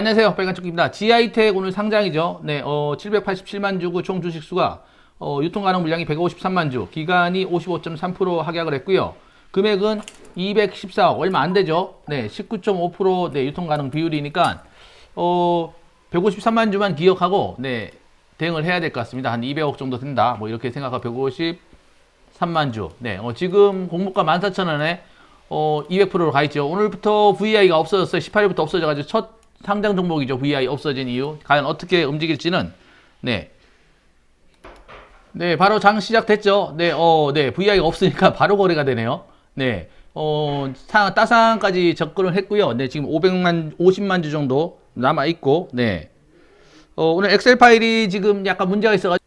안녕하세요. 빨간쪽입니다. 지아이텍 오늘 상장이죠. 네, 어, 787만 주고 총 주식수가 어, 유통 가능 물량이 153만 주, 기간이 55.3% 하락을 했고요. 금액은 214억 얼마 안 되죠. 네, 19.5% 네, 유통 가능 비율이니까 어, 153만 주만 기억하고 네, 대응을 해야 될 것 같습니다. 한 200억 정도 된다. 뭐 이렇게 생각하고 153만 주. 네, 어, 지금 공모가 14,000원에 어, 200%로 가 있죠. 오늘부터 VI가 없어졌어요. 18일부터 없어져가지고 첫 상장 종목이죠. VI 없어진 이유. 과연 어떻게 움직일지는, 네. 네, 바로 장 시작됐죠. 네, 어, 네, VI가 없으니까 바로 거래가 되네요. 네, 어, 사, 따상까지 접근을 했고요. 네, 지금 500만, 50만 주 정도 남아 있고, 네. 어, 오늘 엑셀 파일이 지금 약간 문제가 있어 가지고,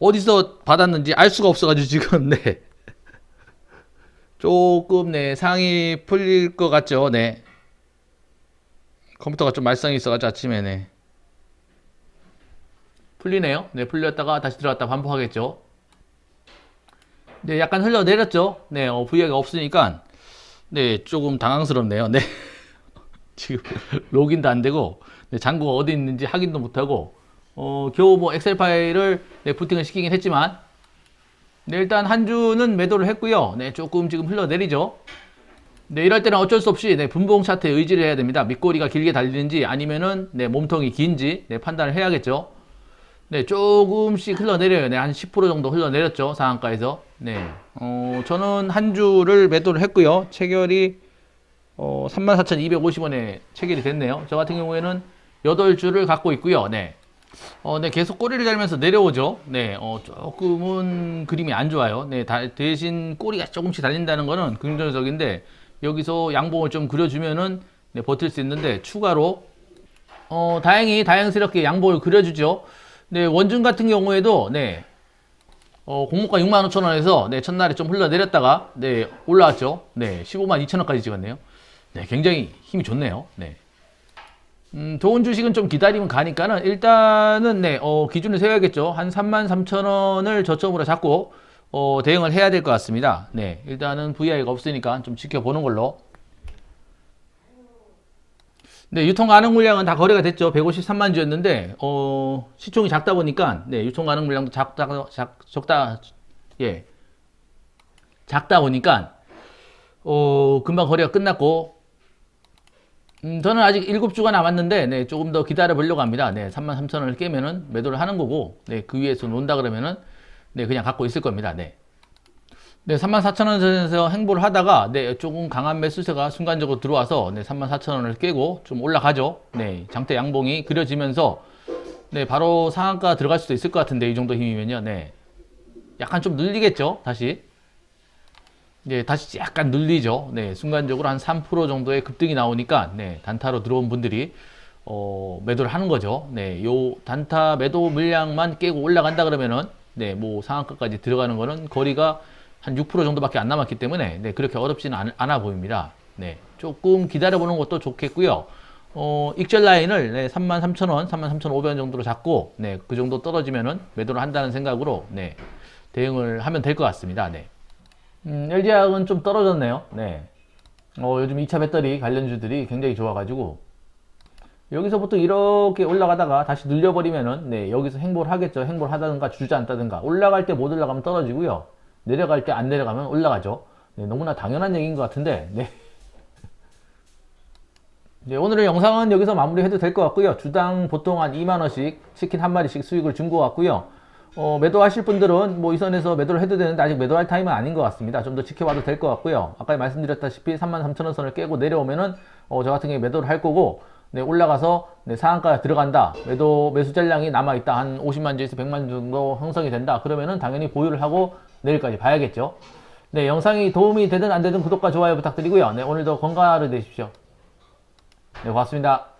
어디서 받았는지 알 수가 없어 가지고 지금, 네. 조금, 네, 상이 풀릴 것 같죠. 네. 컴퓨터가 좀 말썽이 있어가지고 아침에 네. 풀리네요. 네, 풀렸다가 다시 들어갔다 반복하겠죠. 네, 약간 흘러내렸죠. 네, 어, VI가 없으니까 네, 조금 당황스럽네요. 네. 지금 로긴도 안 되고 네, 잔고가 어디 있는지 확인도 못 하고 어, 겨우 뭐 엑셀 파일을 네, 부팅을 시키긴 했지만 네, 일단 한 주는 매도를 했고요. 네, 조금 지금 흘러내리죠. 네, 이럴 때는 어쩔 수 없이 네, 분봉 차트에 의지를 해야 됩니다. 밑꼬리가 길게 달리는지 아니면은 네, 몸통이 긴지 네, 판단을 해야겠죠. 네, 조금씩 흘러내려요. 네, 한 10% 정도 흘러내렸죠. 상한가에서. 네, 어, 저는 한 주를 매도를 했고요. 체결이 어, 34,250원에 체결이 됐네요. 저 같은 경우에는 8주를 갖고 있고요. 네. 어, 네, 계속 꼬리를 달면서 내려오죠. 네, 어, 조금은 그림이 안 좋아요. 네, 다- 대신 꼬리가 조금씩 달린다는 거는 긍정적인데, 여기서 양봉을 좀 그려주면은, 네, 버틸 수 있는데, 추가로, 어, 다행히, 다행스럽게 양봉을 그려주죠. 네, 원준 같은 경우에도, 네, 어, 공모가 6만 5천 원에서, 네, 첫날에 좀 흘러내렸다가, 네, 올라왔죠. 네, 15만 2천 원까지 찍었네요. 네, 굉장히 힘이 좋네요. 네. 음, 좋은 주식은 좀 기다리면 가니까는 일단은 네, 어, 기준을 세워야겠죠. 한 3만 3천 원을 저점으로 잡고 어, 대응을 해야 될 것 같습니다. 네, 일단은 VI가 없으니까 좀 지켜보는 걸로. 네, 유통 가능 물량은 다 거래가 됐죠. 153만 주였는데 어, 시총이 작다 보니까 네, 유통 가능 물량도 작다 작, 적다 예. 작다 보니까 어, 금방 거래가 끝났고 음, 저는 아직 7주가 남았는데, 네, 조금 더 기다려 보려고 합니다. 네, 33,000원을 깨면은 매도를 하는 거고, 네, 그 위에서 논다 그러면은, 네, 그냥 갖고 있을 겁니다. 네. 네, 34,000원 선에서 행보를 하다가, 네, 조금 강한 매수세가 순간적으로 들어와서, 네, 34,000원을 깨고 좀 올라가죠. 네, 장대 양봉이 그려지면서, 네, 바로 상한가 들어갈 수도 있을 것 같은데, 이 정도 힘이면요. 네. 약간 좀 늘리겠죠, 다시. 네, 다시 약간 눌리죠. 네, 순간적으로 한 3% 정도의 급등이 나오니까, 네, 단타로 들어온 분들이, 어, 매도를 하는 거죠. 네, 요 단타 매도 물량만 깨고 올라간다 그러면은, 네, 뭐 상한가까지 들어가는 거는 거리가 한 6% 정도밖에 안 남았기 때문에, 네, 그렇게 어렵지는 않, 않아 보입니다. 네, 조금 기다려보는 것도 좋겠고요. 어, 익절 라인을, 네, 33,000원, 33,500원 정도로 잡고, 네, 그 정도 떨어지면은 매도를 한다는 생각으로, 네, 대응을 하면 될 것 같습니다. 네. 음, LG화학은 좀 떨어졌네요. 네. 어, 요즘 2차 배터리 관련주들이 굉장히 좋아가지고, 여기서부터 이렇게 올라가다가 다시 눌려버리면은, 네, 여기서 행보를 하겠죠. 행보를 하다든가 주저앉다든가. 올라갈 때 못 올라가면 떨어지고요. 내려갈 때 안 내려가면 올라가죠. 네, 너무나 당연한 얘기인 것 같은데, 네. 네, 오늘의 영상은 여기서 마무리해도 될 것 같고요. 주당 보통 한 2만원씩 치킨 한 마리씩 수익을 준 것 같고요. 어, 매도하실 분들은 뭐 이 선에서 매도를 해도 되는데 아직 매도할 타임은 아닌 것 같습니다. 좀 더 지켜봐도 될 것 같고요. 아까 말씀드렸다시피 33,000원 선을 깨고 내려오면은 어, 저 같은 경우에 매도를 할 거고 네, 올라가서 네, 상한가 들어간다. 매도 매수 잔량이 남아 있다. 한 50만 주에서 100만 주 정도 형성이 된다. 그러면은 당연히 보유를 하고 내일까지 봐야겠죠. 네, 영상이 도움이 되든 안 되든 구독과 좋아요 부탁드리고요. 네, 오늘도 건강하루 되십시오. 네, 고맙습니다.